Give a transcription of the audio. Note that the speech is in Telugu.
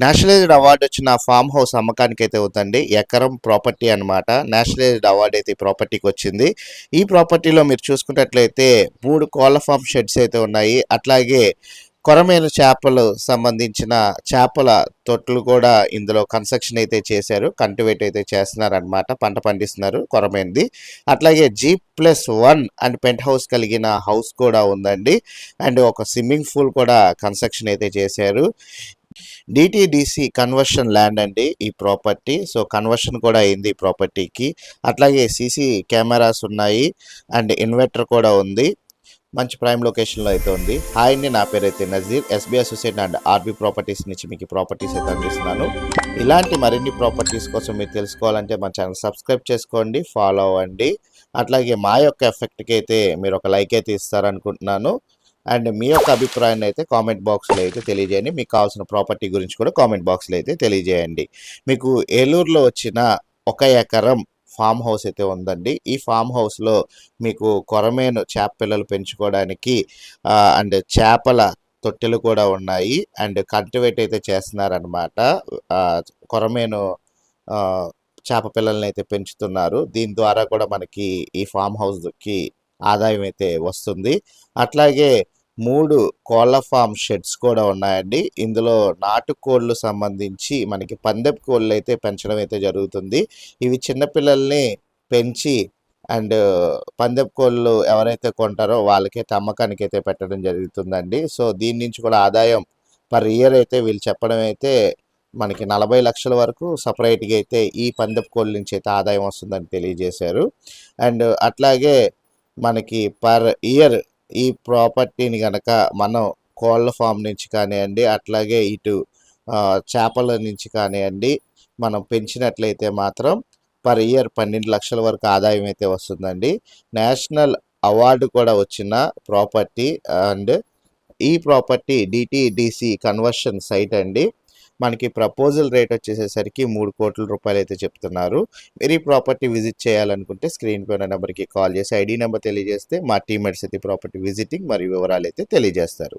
నేషనలైజ్డ్ అవార్డు వచ్చిన ఫామ్ హౌస్ అమ్మకానికి అయితే అవుతుంది ఎకరం ప్రాపర్టీ అన్నమాట. నేషనలైజ్డ్ అవార్డు అయితే ఈ ప్రాపర్టీకి వచ్చింది. ఈ ప్రాపర్టీలో మీరు చూసుకున్నట్లయితే మూడు కోళ్ళ ఫామ్ షెడ్స్ అయితే ఉన్నాయి. అట్లాగే కొరమేను చేపలు సంబంధించిన చేపల తొట్లు కూడా ఇందులో కన్స్ట్రక్షన్ అయితే చేశారు. కంటివేట్ అయితే చేస్తున్నారనమాట పంట పండిస్తున్నారు కొరమైనది. అట్లాగే G plus one and penthouse కలిగిన హౌస్ కూడా ఉందండి. అండ్ ఒక స్విమ్మింగ్ పూల్ కూడా కన్స్ట్రక్షన్ అయితే చేశారు. డిటీడీసీ కన్వర్షన్ ల్యాండ్ అండి ఈ ప్రాపర్టీ సో కన్వర్షన్ కూడా అయింది ఈ ప్రాపర్టీకి అట్లాగే సీసీ కెమెరాస్ ఉన్నాయి అండ్ ఇన్వర్టర్ కూడా ఉంది. మంచి ప్రైమ్ లొకేషన్లో అయితే ఉంది. హాయ్ అండి నా పేరు అయితే Nazeer. SB associate and RB properties నుంచి మీకు ప్రాపర్టీస్ అయితే అందిస్తున్నాను. ఇలాంటి మరిన్ని ప్రాపర్టీస్ కోసం మీరు తెలుసుకోవాలంటే మా ఛానల్ సబ్స్క్రైబ్ చేసుకోండి ఫాలో అవ్వండి. అట్లాగే మా యొక్క ఎఫెక్ట్కి అయితే మీరు ఒక లైక్ అయితే ఇస్తారనుకుంటున్నాను. అండ్ మీ యొక్క అభిప్రాయాన్ని అయితే కామెంట్ బాక్స్లో అయితే తెలియజేయండి. మీకు కావాల్సిన ప్రాపర్టీ గురించి కూడా కామెంట్ బాక్స్లో అయితే తెలియజేయండి. మీకు ఏలూరులో వచ్చిన ఒక ఎకరం ఫామ్ హౌస్ అయితే ఉందండి. ఈ ఫామ్ హౌస్లో మీకు కొరమేను చేప పిల్లలు పెంచుకోవడానికి అండ్ చేపల తొట్టెలు కూడా ఉన్నాయి. అండ్ కల్టివేట్ అయితే చేస్తున్నారనమాట కొరమేను చేప పిల్లల్ని అయితే పెంచుతున్నారు. దీని ద్వారా కూడా మనకి ఈ ఫామ్ హౌస్కి ఆదాయం అయితే వస్తుంది. అట్లాగే మూడు కోళ్ళ ఫామ్ షెడ్స్ కూడా ఉన్నాయండి. ఇందులో నాటుకోళ్ళు సంబంధించి మనకి పందెపు కోళ్ళు అయితే పెంచడం అయితే జరుగుతుంది. ఇవి చిన్నపిల్లల్ని పెంచి అండ్ పందెపు కోళ్ళు ఎవరైతే కొంటారో వాళ్ళకైతే అమ్మకానికి అయితే పెట్టడం జరుగుతుందండి. సో దీని నుంచి కూడా ఆదాయం పర్ ఇయర్ అయితే వీళ్ళు చెప్పడం అయితే మనకి నలభై లక్షల వరకు సపరేట్గా అయితే ఈ పందెపు కోళ్ళ నుంచి అయితే ఆదాయం వస్తుందని తెలియజేశారు. అండ్ అట్లాగే మనకి పర్ ఇయర్ ఈ ప్రాపర్టీని కనుక మనం కోళ్ళ ఫామ్ నుంచి కానివ్వండి అట్లాగే ఇటు చేపల నుంచి కానివ్వండి మనం పెంచినట్లయితే మాత్రం పర్ ఇయర్ పన్నెండు లక్షల వరకు ఆదాయం అయితే వస్తుందండి. నేషనల్ అవార్డు కూడా వచ్చిన ప్రాపర్టీ అండ్ ఈ ప్రాపర్టీ డిటిడిసి కన్వర్షన్ సైట్ అండి. మనకి ప్రపోజల్ రేట్ వచ్చేసేసరికి మూడు కోట్ల రూపాయలు అయితే చెప్తున్నారు. మీరు ఈ ప్రాపర్టీ విజిట్ చేయాలనుకుంటే స్క్రీన్ పైన నెంబర్కి కాల్ చేసి ఐడి నెంబర్ తెలియజేస్తే మా టీమేట్స్ అయితే ప్రాపర్టీ విజిటింగ్ మరియు వివరాలు అయితే తెలియజేస్తారు.